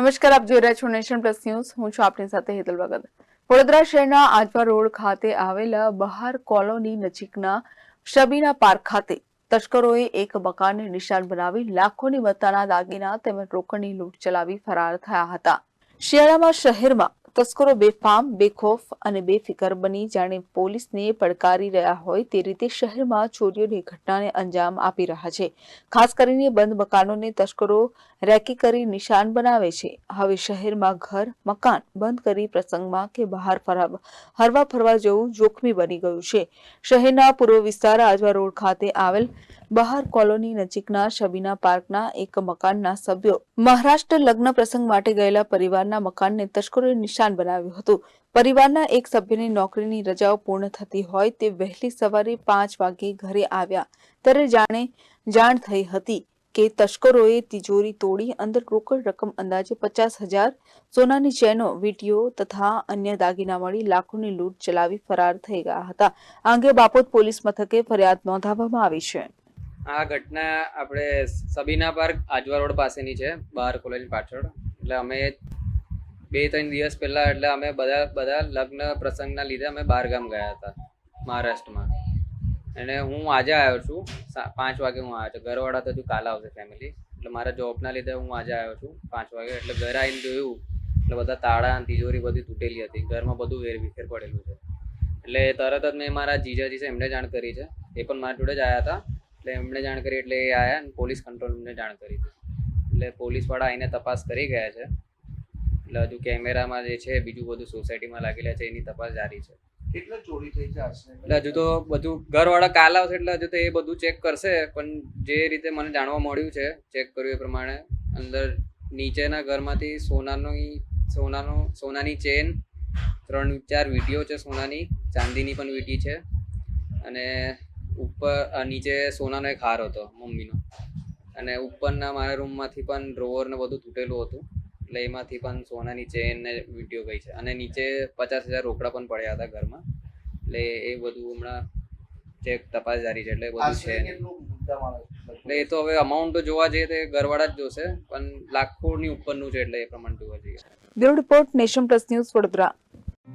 નમસ્કાર, આપ જોઈ રહ્યા છો નેશન પ્લસ ન્યૂઝ. હું છું આપની સાથે હેતલ ભગત. વડોદરા શહેરના આજવા રોડ ખાતે આવેલા બહાર કોલોની નજીકના શબીના પાર્ક ખાતે તસ્કરોએ એક મકાનને નિશાન બનાવી લાખોની મત્તાના દાગીના તેમજ રોકડની લૂંટ ચલાવી ફરાર થયા હતા. શિયાળામાં શહેરમાં તસ્કરો બેફામ, બેખોફ અને બેફિકર બની જાણે પોલીસને પડકારી રહ્યા હોય તે રીતે શહેરમાં ચોરીઓની ઘટનાને અંજામ આપી રહ્યા છે. ખાસ કરીને બંધ મકાનોને તસ્કરો રેકી કરી નિશાન બનાવે છે. હવે શહેરમાં ઘર, મકાન બંધ કરી પ્રસંગમાં કે બહાર ફરવા, હરવા ફરવા જવું જોખમી બની ગયું છે. શહેરના પૂર્વ વિસ્તાર આજવા રોડ ખાતે આવેલ બહાર કોલોની નજીકના શબીના પાર્કના એક મકાનના સભ્યો મહારાષ્ટ્ર લગ્ન પ્રસંગ માટે ગયેલા પરિવારના મકાનને તસ્કરોએ નિશાન બનાવ્યું હતું. પરિવારના એક સભ્યની નોકરીની રજાઓ પૂર્ણ થતી હોય તે વહેલી સવારે પાંચ વાગે ઘરે આવ્યા. ત્યારે જાણે જાણ થઈ હતી કે તસ્કરોએ તિજોરી તોડી અંદર રોકડ રકમ અંદાજે પચાસ હજાર, સોનાની ચેનો, વીટીઓ તથા અન્ય દાગીના મળી લાખોની લૂંટ ચલાવી ફરાર થઈ ગયા હતા. આ અંગે બાપોદ પોલીસ મથકે ફરિયાદ નોંધાવવામાં આવી છે. આ ઘટના આપણે સબીના પાર્ક આજવા રોડ પાસેની છે, બહાર કોલેજ પાછળ. એટલે અમે બે ત્રણ દિવસ પહેલાં, એટલે અમે બધા બધા લગ્ન પ્રસંગના લીધે અમે બહાર ગામ ગયા હતા, મહારાષ્ટ્રમાં. અને હું આજે આવ્યો છું પાંચ વાગે હું આવ્યો છું. ઘરવાળા તો હજુ કાલે આવશે ફેમિલી એટલે મારા જોબના લીધે હું આજે આવ્યો છું, પાંચ વાગે. એટલે ઘરે આવીને જોયું, એટલે બધા તાળા તિજોરી બધી તૂટેલી હતી. ઘરમાં બધું વેરવિખેર પડેલું છે. એટલે તરત જ મેં મારા જીજાજી છે, એમને જાણ કરી છે. એ પણ મારા જોડે જ આવ્યા હતા. એટલે એમણે જાણ કરી એટલે એ આવ્યા અને પોલીસ કંટ્રોલને જાણ કરી એટલે પોલીસવાળા આવીને તપાસ કરી ગયા છે. એટલે હજુ કેમેરામાં જે છે બીજું બધું સોસાયટીમાં લાગેલા છે એની તપાસ જારી છે. કેટલા ચોરી થઈ છે? એટલે હજુ તો બધું ઘરવાળા કાલ આવશે એટલે હજુ તો એ બધું ચેક કરશે પણ જે રીતે મને જાણવા મળ્યું છે ચેક કર્યું એ પ્રમાણે અંદર નીચેના ઘરમાંથી સોનાની સોનાનો સોનાની ચેન ત્રણ ચાર વીંટીઓ છે સોનાની ચાંદીની પણ વીંટી છે. અને ઉપર નીચે સોનાનો એક હાર હતો મમ્મીનો. અને ઉપરના મારા રૂમમાંથી પણ ડ્રોવર ને બધું તૂટેલું હતું. એટલે એમાંથી પણ સોનાની ચેન ને વીંટીઓ ગઈ છે. અને નીચે પચાસ હજાર રોકડા પણ પડ્યા હતા ઘરમાં. એટલે એ બધું હમણાં ચેક તપાસ જારી છે. એટલે બધું છે? એટલે એ તો હવે અમાઉન્ટ જોવા જઈએ તો ઘરવાળા જ જોશે. પણ લાખોની ઉપરનું છે એટલે એ પ્રમાણે જોવા જઈએ. Bureau report Nation plus news Vadodara.